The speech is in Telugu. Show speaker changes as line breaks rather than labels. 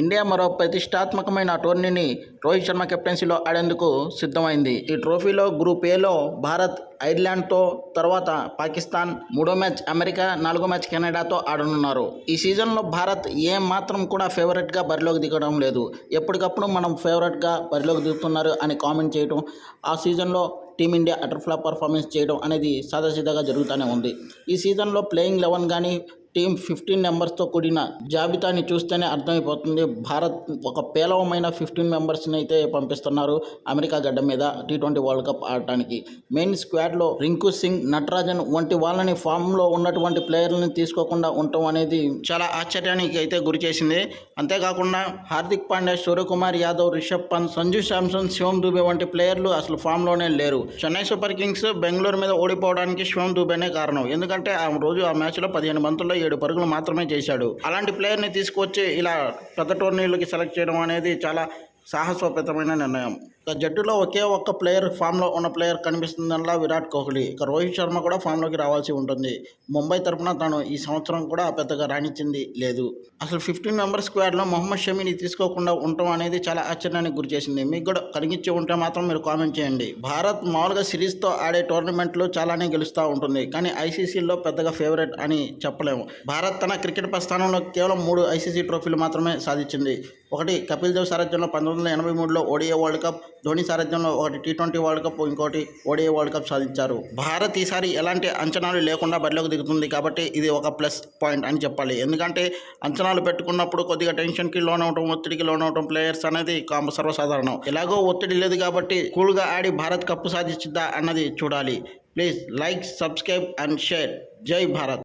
ఇండియా మరో ప్రతిష్టాత్మకమైన టోర్నీని రోహిత్ శర్మ కెప్టెన్సీలో ఆడేందుకు సిద్ధమైంది. ఈ ట్రోఫీలో గ్రూప్ ఏలో భారత్ ఐర్లాండ్తో తర్వాత పాకిస్తాన్ మూడో మ్యాచ్ అమెరికా నాలుగో మ్యాచ్ కెనడాతో ఆడనున్నారు. ఈ సీజన్లో భారత్ ఏ మాత్రం కూడా ఫేవరెట్గా బరిలోకి దిగడం లేదు. ఎప్పటికప్పుడు మనం ఫేవరెట్గా బరిలోకి దిగుతున్నారు అని కామెంట్ చేయడం ఆ సీజన్లో టీమిండియా అటర్ఫ్లా పర్ఫార్మెన్స్ చేయడం అనేది సాదాసీదాగా జరుగుతూనే ఉంది. ఈ సీజన్లో ప్లేయింగ్ లెవెన్ కానీ టీం ఫిఫ్టీన్ మెంబర్స్తో కూడిన జాబితాని చూస్తేనే అర్థమైపోతుంది. భారత్ ఒక పేలవమైన ఫిఫ్టీన్ మెంబర్స్ని అయితే పంపిస్తున్నారు అమెరికా గడ్డ మీద టీ ట్వంటీ వరల్డ్ కప్ ఆడటానికి. మెయిన్ స్క్వాడ్లో రింకు సింగ్ నటరాజన్ వంటి వాళ్ళని ఫామ్లో ఉన్నటువంటి ప్లేయర్లని తీసుకోకుండా ఉండటం అనేది చాలా ఆశ్చర్యానికి అయితే గురి చేసింది. అంతేకాకుండా హార్దిక్ పాండ్యా సూర్యకుమార్ యాదవ్ రిషబ్ పంత్ సంజు శాంసన్ శివం దూబే వంటి ప్లేయర్లు అసలు ఫామ్లోనే లేరు. చెన్నై సూపర్ కింగ్స్ బెంగళూరు మీద ఓడిపోవడానికి శివం దూబేనే కారణం. ఎందుకంటే ఆ రోజు ఆ మ్యాచ్లో పదిహేను బంతుల్లో ఏడు పరుగులు మాత్రమే చేశాడు. అలాంటి ప్లేయర్ని తీసుకొచ్చి ఇలా పెద్ద టోర్నీలకి సెలెక్ట్ చేయడం అనేది చాలా సాహసోపేతమైన నిర్ణయం. ఇక జట్టులో ఒకే ఒక్క ప్లేయర్ ఫామ్లో ఉన్న ప్లేయర్ కనిపిస్తుందల్లా విరాట్ కోహ్లీ. ఇక రోహిత్ శర్మ కూడా ఫామ్లోకి రావాల్సి ఉంటుంది. ముంబై తరఫున తను ఈ సంవత్సరం కూడా పెద్దగా రాణించింది లేదు. అసలు ఫిఫ్టీన్ మెంబర్ స్క్వాడ్లో మొహమ్మద్ షమీని తీసుకోకుండా ఉండటం అనేది చాలా ఆశ్చర్యానికి గురిచేసింది మీకు కూడా కలిగించి ఉంటే మాత్రం మీరు కామెంట్ చేయండి. భారత్ మామూలుగా సిరీస్తో ఆడే టోర్నమెంట్లు చాలానే గెలుస్తూ ఉంటుంది. కానీ ఐసీసీలో పెద్దగా ఫేవరెట్ అని చెప్పలేము. భారత్ తన క్రికెట్ ప్రస్థానంలో కేవలం మూడు ఐసీసీ ట్రోఫీలు మాత్రమే సాధించింది. ఒకటి కపిల్ దేవ్ సారథ్యంలో పంతొమ్మిది వందల ఎనభై మూడులో ఓడియా వరల్డ్ కప్ ధోని సారథ్యంలో ఒకటి టీ ట్వంటీ వరల్డ్ కప్ ఇంకోటి ఓడిఐ వరల్డ్ కప్ సాధించారు. భారత్ ఈసారి ఎలాంటి అంచనాలు లేకుండా బరిలోకి దిగుతుంది కాబట్టి ఇది ఒక ప్లస్ పాయింట్ అని చెప్పాలి. ఎందుకంటే అంచనాలు పెట్టుకున్నప్పుడు కొద్దిగా టెన్షన్కి లోన్ అవటం ఒత్తిడికి లోన్ అవటం ప్లేయర్స్ అనేది కామ సర్వసాధారణం. ఎలాగో ఒత్తిడి లేదు కాబట్టి కూల్గా ఆడి భారత్ కప్పు సాధించిద్దా అన్నది చూడాలి. Please like subscribe and share. జై భారత్.